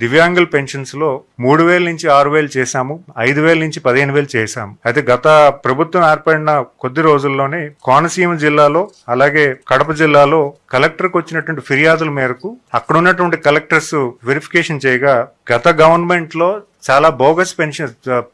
దివ్యాంగుల పెన్షన్స్లో మూడు వేల నుంచి ఆరు వేలు చేశాము ఐదు వేల నుంచి పదిహేను వేలు చేశాము. అయితే గత ప్రభుత్వం ఏర్పడిన కొద్ది రోజుల్లోనే కోనసీమ జిల్లాలో అలాగే కడప జిల్లాలో కలెక్టర్కి వచ్చినటువంటి ఫిర్యాదుల మేరకు అక్కడ ఉన్నటువంటి కలెక్టర్స్ వెరిఫికేషన్ చేయగా గత గవర్నమెంట్లో చాలా బోగస్ పెన్షన్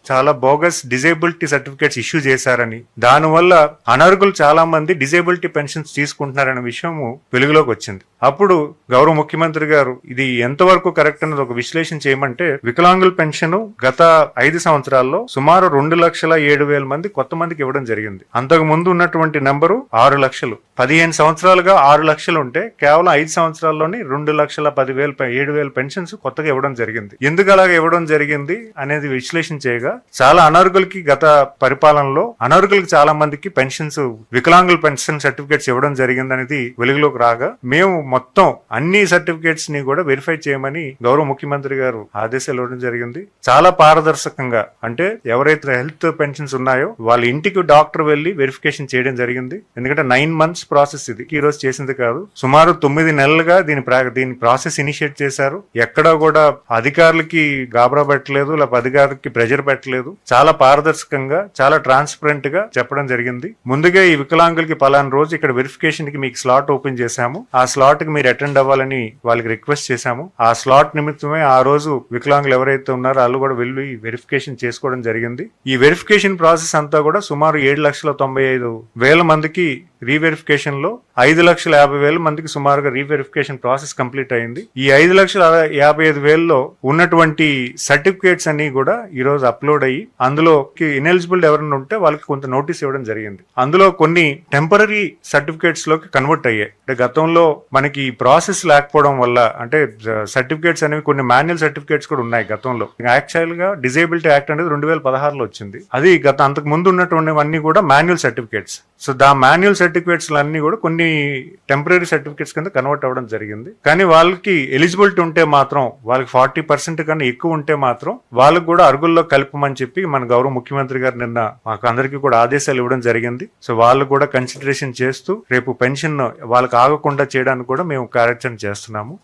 చాలా బోగస్ డిజేబిలిటీ సర్టిఫికేట్స్ ఇష్యూ చేశారని దానివల్ల అనర్హులు చాలా మంది డిజేబిలిటీ పెన్షన్స్ తీసుకుంటున్నారనే విషయము వెలుగులోకి వచ్చింది. అప్పుడు గౌరవ ముఖ్యమంత్రి గారు ఇది ఎంతవరకు కరెక్ట్ అన్నది ఒక విశ్లేషణ చేయమంటే వికలాంగుల పెన్షన్ గత ఐదు సంవత్సరాల్లో సుమారు రెండు లక్షల ఏడు వేల మంది కొత్త మందికి ఇవ్వడం జరిగింది. అంతకు ముందు ఉన్నటువంటి నెంబరు ఆరు లక్షలు. పదిహేను సంవత్సరాలుగా ఆరు లక్షలు ఉంటే కేవలం ఐదు సంవత్సరాల్లోని రెండు లక్షల పదివేల ఏడు వేల పెన్షన్స్ కొత్తగా ఇవ్వడం జరిగింది. ఎందుకు అలాగ ఇవ్వడం జరిగింది అనేది విశ్లేషణ చేయగా చాలా అనర్హులకి గత పరిపాలనలో అనర్హులకి చాలా మందికి పెన్షన్స్ వికలాంగుల పెన్షన్ సర్టిఫికేట్స్ ఇవ్వడం జరిగింది అనేది వెలుగులోకి రాగా మేము మొత్తం అన్ని సర్టిఫికేట్స్ని కూడా వెరిఫై చేయమని గౌరవ ముఖ్యమంత్రి గారు ఆదేశాలు ఇవ్వడం జరిగింది. చాలా పారదర్శకంగా అంటే ఎవరైతే హెల్త్ పెన్షన్స్ ఉన్నాయో వాళ్ళ ఇంటికి డాక్టర్ వెళ్ళి వెరిఫికేషన్ చేయడం జరిగింది. ఎందుకంటే నైన్ మంత్స్ ప్రాసెస్ ఇది. ఈ రోజు చేసింది కాదు. సుమారు తొమ్మిది నెలలుగా దీని ప్రా- దీని ప్రాసెస్ ఇనిషియేట్ చేశారు. ఎక్కడా కూడా అధిక అధికారులకి గాబరా పెట్టలేదు లేకపోతే అధికారులకి ప్రెజర్ పెట్టలేదు. చాలా పారదర్శకంగా చాలా ట్రాన్స్పరెంట్గా చెప్పడం జరిగింది. ముందుగా ఈ వికలాంగులకి పలానా రోజు ఇక్కడ వెరిఫికేషన్కి మీకు స్లాట్ ఓపెన్ చేశాము. ఆ స్లాట్కి మీరు అటెండ్ అవ్వాలని వాళ్ళకి రిక్వెస్ట్ చేశాము. ఆ స్లాట్ నిమిత్తమే ఆ రోజు వికలాంగులు ఎవరైతే ఉన్నారో వాళ్ళు కూడా వెళ్ళి వెరిఫికేషన్ చేసుకోవడం జరిగింది. ఈ వెరిఫికేషన్ ప్రాసెస్ అంతా కూడా సుమారు ఏడు లక్షల తొంభై ఐదు వేల మందికి రీవెరిఫికేషన్లో ఐదు లక్షల యాభై వేల మందికి సుమారుగా రీవెరిఫికేషన్ ప్రాసెస్ కంప్లీట్ అయింది. ఈ ఐదు లక్షల యాభై ఐదు వేలలో ఉన్నటువంటి సర్టిఫికేట్స్ అన్ని కూడా ఈరోజు అప్లోడ్ అయ్యి అందులో ఇనెలిజిబుల్ ఎవరైనా ఉంటే వాళ్ళకి కొంత నోటీస్ ఇవ్వడం జరిగింది. అందులో కొన్ని టెంపరీ సర్టిఫికేట్స్లోకి కన్వర్ట్ అయ్యాయి. అంటే గతంలో మనకి ఈ ప్రాసెస్ లేకపోవడం వల్ల అంటే సర్టిఫికేట్స్ అనేవి కొన్ని మాన్యువల్ సర్టిఫికేట్స్ కూడా ఉన్నాయి గతంలో. యాక్చువల్గా డిజేబిలిటీ యాక్ట్ అనేది రెండు వేల పదహారులో వచ్చింది. అది గత అంతకు ముందు ఉన్నటువంటివన్నీ కూడా manual certificates so the manual certificates అన్ని కూడా కొన్ని టెంపరీ సర్టిఫికేట్స్ కింద కన్వర్ట్ అవ్వడం జరిగింది. కానీ వాళ్ళకి ఎలిజిబిలిటీ ఉంటే మాత్రం వాళ్ళకి ఫార్టీ పర్సెంట్ కన్నా ఎక్కువ ఉంటే మాత్రం వాళ్ళకి కూడా అరుగుల్లో కలపమని చెప్పి మన గౌరవ ముఖ్యమంత్రి గారు నిన్న మాకు అందరికీ కూడా ఆదేశాలు ఇవ్వడం జరిగింది. సో వాళ్ళు కూడా కన్సిడరేషన్ చేస్తూ రేపు పెన్షన్ వాళ్ళకి ఆగకుండా చేయడానికి కూడా మేము కార్యాచరణ చేస్తున్నాము.